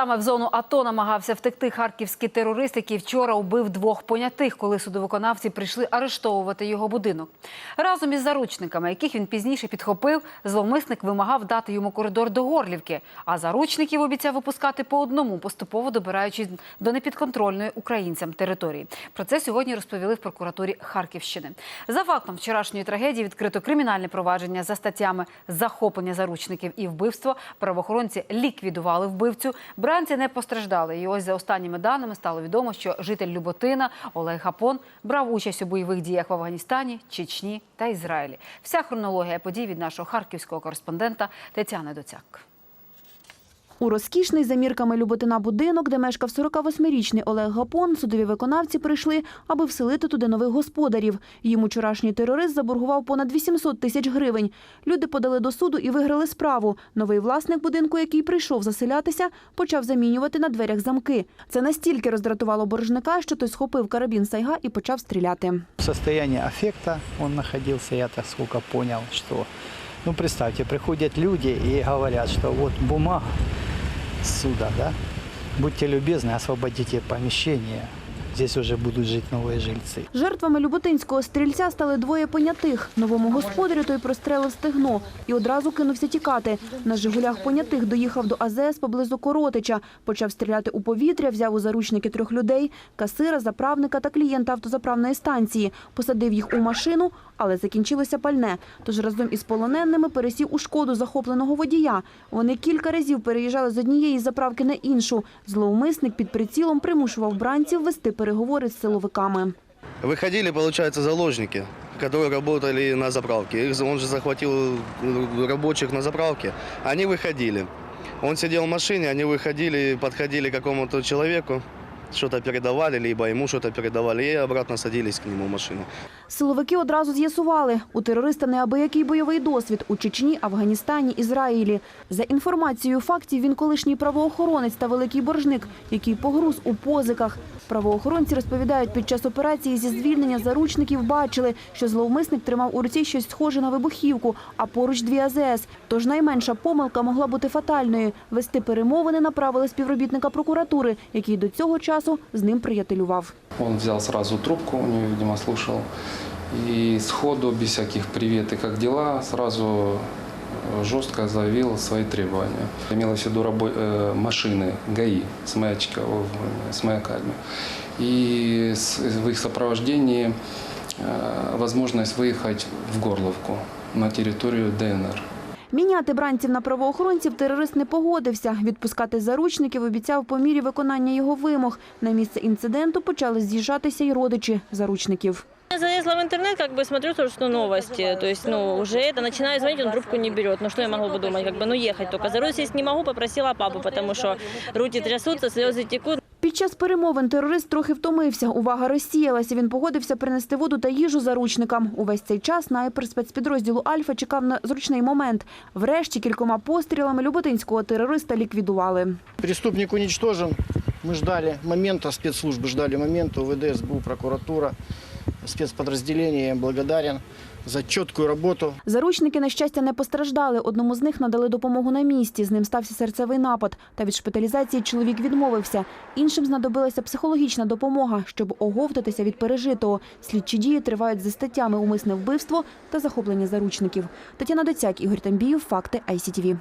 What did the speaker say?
саме в зону АТО намагався втекти харківський терорист, який вчора убив двох понятих, коли судовиконавці прийшли арештовувати його будинок. Разом із заручниками, яких він пізніше підхопив, зловмисник вимагав дати йому коридор до Горлівки, а заручників обіцяв випускати по одному, поступово добираючись до непідконтрольної українцям території. Про це сьогодні розповіли в прокуратурі Харківщини. За фактом вчорашньої трагедії відкрито кримінальне провадження за статтями захоплення заручників і вбивство. Правоохоронці ліквідували вбивцю. Бранці не постраждали. І ось за останніми даними стало відомо, що житель Люботина Олег Гапон брав участь у бойових діях в Афганістані, Чечні та Ізраїлі. Вся хронологія подій від нашого харківського кореспондента Тетяни Доцяк. У розкішний за мірками Люботина будинок, де мешкав 48-річний Олег Гапон, судові виконавці прийшли, аби вселити туди нових господарів. Їм учорашній терорист заборгував понад 800 тисяч гривень. Люди подали до суду і виграли справу. Новий власник будинку, який прийшов заселятися, почав замінювати на дверях замки. Це настільки роздратувало боржника, що той схопив карабін сайга і почав стріляти. В состоянии аффекта он находился, я так сколько понял, что... Ну, представьте, приходят люди и говорят, что вот бумага суда, да? Будьте любезны, освободите помещение. Здесь уже будут жить новые жильцы. Жертвами люботинського стрільця стали двоє понятих. Новому господарю той прострелив стегно і одразу кинувся тікати. На «Жигулях» понятих доїхав до АЗС поблизу Коротича. Почав стріляти у повітря, взяв у заручники трьох людей – касира, заправника та клієнта автозаправної станції. Посадив їх у машину, але закінчилося пальне. Тож разом із полоненими пересів у шкоду захопленого водія. Вони кілька разів переїжджали з однієї заправки на іншу. Зловмисник під прицілом примушував бранців вести переговори з силовиками. Выходили, получается, заложники, которые работали на заправке. Их, он же захватил э, рабочих на заправке. Они выходили. Он сидел в машине, они выходили, подходили к какому-то человеку, что-то передавали, либо ему что-то передавали, и обратно садились к нему в машину. Силовики одразу з'ясували, у терориста неабиякий бойовий досвід у Чечні, Афганістані, Ізраїлі. За інформацією фактів, він колишній правоохоронець та великий боржник, який погруз у позиках. Правоохоронці розповідають, під час операції зі звільнення заручників бачили, що зловмисник тримав у руці щось схоже на вибухівку, а поруч дві АЗС. Тож найменша помилка могла бути фатальною. Вести перемовини направили співробітника прокуратури, який до цього часу з ним приятелював. Он взял сразу трубку, у нее, видимо, слушал. И сходу, без всяких «привет» и «как дела», сразу э, жестко заявил свои требования. Имелось в виду рабо- э, машины ГАИ с, маячка, о, с маяками. И с- в их сопровождении э, возможность выехать в Горловку на территорию ДНР. Міняти бранців на правоохоронців терорист не погодився. Відпускати заручників обіцяв по мірі виконання його вимог. На місце інциденту почали з'їжджатися й родичі заручників. Я залезла в интернет, как бы смотрю, то, что новости. То есть, ну, уже это начинаю звонить, он трубку не берет. Ну, что я могла бы думать? Как бы, ну, ехать только. За руль сесть не могу, попросила папу, потому что руки трясутся, слезы текут. Під час перемовин терорист трохи втомився. Увага розсіялася. Він погодився принести воду та їжу заручникам. Увесь цей час снайпер спецпідрозділу Альфа чекав на зручний момент. Врешті кількома пострілами люботинського терориста ліквідували. Преступник уничтожен. Ми ждали моменту, спецслужби ждали моменту. УВД, СБУ, прокуратура, спецподразделения. Я им благодарен за четкую работу. Заручники, на щастя, не постраждали. Одному з них надали допомогу на місці. З ним стався серцевий напад. Та від шпиталізації чоловік відмовився. Іншим знадобилася психологічна допомога, щоб оговтатися від пережитого. Слідчі дії тривають за статтями умисне вбивство та захоплення заручників. Тетяна Доцяк, Ігор Тамбіїв, Факти ICTV.